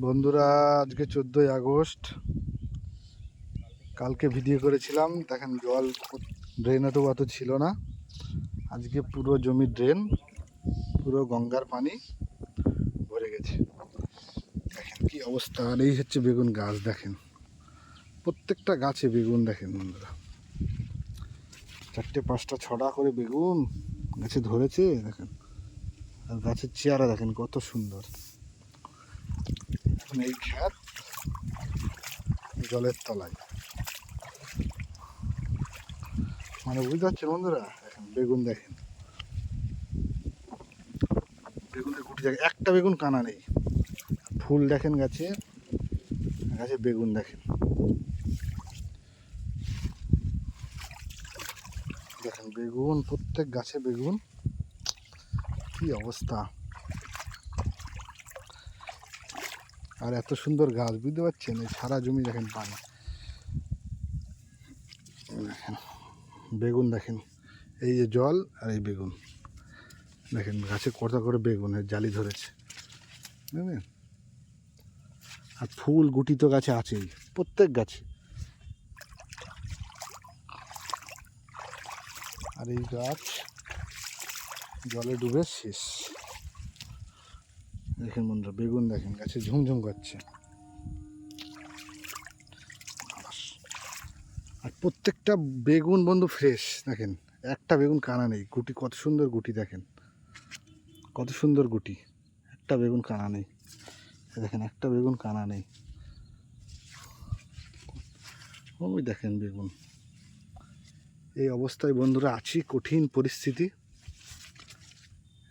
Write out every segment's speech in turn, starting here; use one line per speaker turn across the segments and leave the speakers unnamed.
বন্ধুরা, আজকে চোদ্দোই আগস্ট। কালকে ভিডিও করেছিলাম। দেখেন, জল ড্রেনে তো অত ছিল না। আজকে পুরো জমির ড্রেন পুরো গঙ্গার পানি ভরে গেছে। দেখেন কি অবস্থা। আর এই হচ্ছে বেগুন গাছ, দেখেন। প্রত্যেকটা গাছে বেগুন, দেখেন বন্ধুরা। চারটে, পাঁচটা ছটা করে বেগুন গাছে ধরেছে, দেখেন। আর গাছের চেয়ারা দেখেন কত সুন্দর। এখন এই খ্যাত জলের তলায়। মানে বুঝতে পারছেন বন্ধুরা? দেখেন বেগুন দেখেন। বেগুনের গুটি দেখেন, একটা বেগুন কানা নেই। ফুল দেখেন গাছে গাছে বেগুন দেখেন। দেখেন বেগুন, প্রত্যেক গাছে বেগুন। কি অবস্থা? আর এত সুন্দর গাছ, বুঝতে পারছেন? এই সারা জমি দেখেন পানি দেখেন, বেগুন দেখেন। এই যে জল আর এই বেগুন। দেখেন, গাছে কত করে বেগুনের জালি ধরেছে। বুঝলেন? আর ফুল গুটি তো গাছে আছেই, প্রত্যেক গাছে। আর এই গাছ জলে ডুবে শেষ। দেখেন বন্ধুরা, বেগুন দেখেন, গাছে ঝুমঝুম করছে। আর প্রত্যেকটা বেগুন বন্ধু ফ্রেশ দেখেন, একটা বেগুন কানা নেই, গুটি, কত সুন্দর গুটি দেখেন। কত সুন্দর গুটি, একটা বেগুন কানা নেই। দেখেন, একটা বেগুন কানা নেই। ওই দেখেন বেগুন। এই অবস্থায় বন্ধুরা আছি, কঠিন পরিস্থিতি।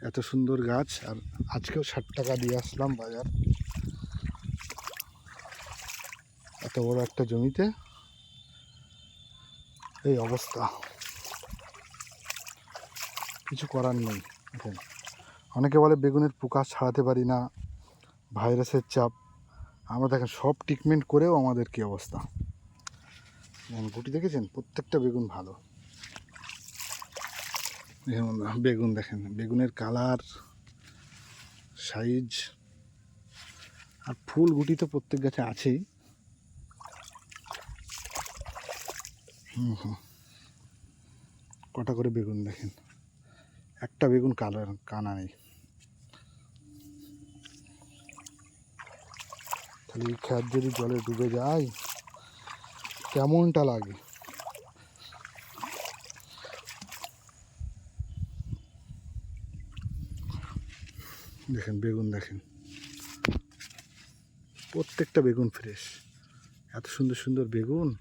এত সুন্দর গাছ, আর আজকেও ষাট টাকা দিয়ে আসলাম বাজার। এত বড় একটা জমিতে। এই অবস্থা। কিছু করার নেই, দেখেন। অনেকে বলে বেগুনের পোকা ছাড়াতে পারি না, ভাইরাসের চাপ। আমরা দেখেন, সব ট্রিটমেন্ট করেও আমাদের কি অবস্থা। গুটি দেখেছেন? প্রত্যেকটা বেগুন ভালো। বন্ধুরা, বেগুন দেখেন বেগুনের কালার সাইজ আর ফুল গুটি তো প্রত্যেক গাছে আছেই। হুম হুম। কটা করে বেগুন দেখেন? একটা বেগুন কালার কানা নেই। তাহলে এই খ্যাত যদি জলে ডুবে যায় কেমনটা লাগে? দেখেন বেগুন দেখেন। প্রত্যেকটা বেগুন ফ্রেশ। এত সুন্দর সুন্দর বেগুন।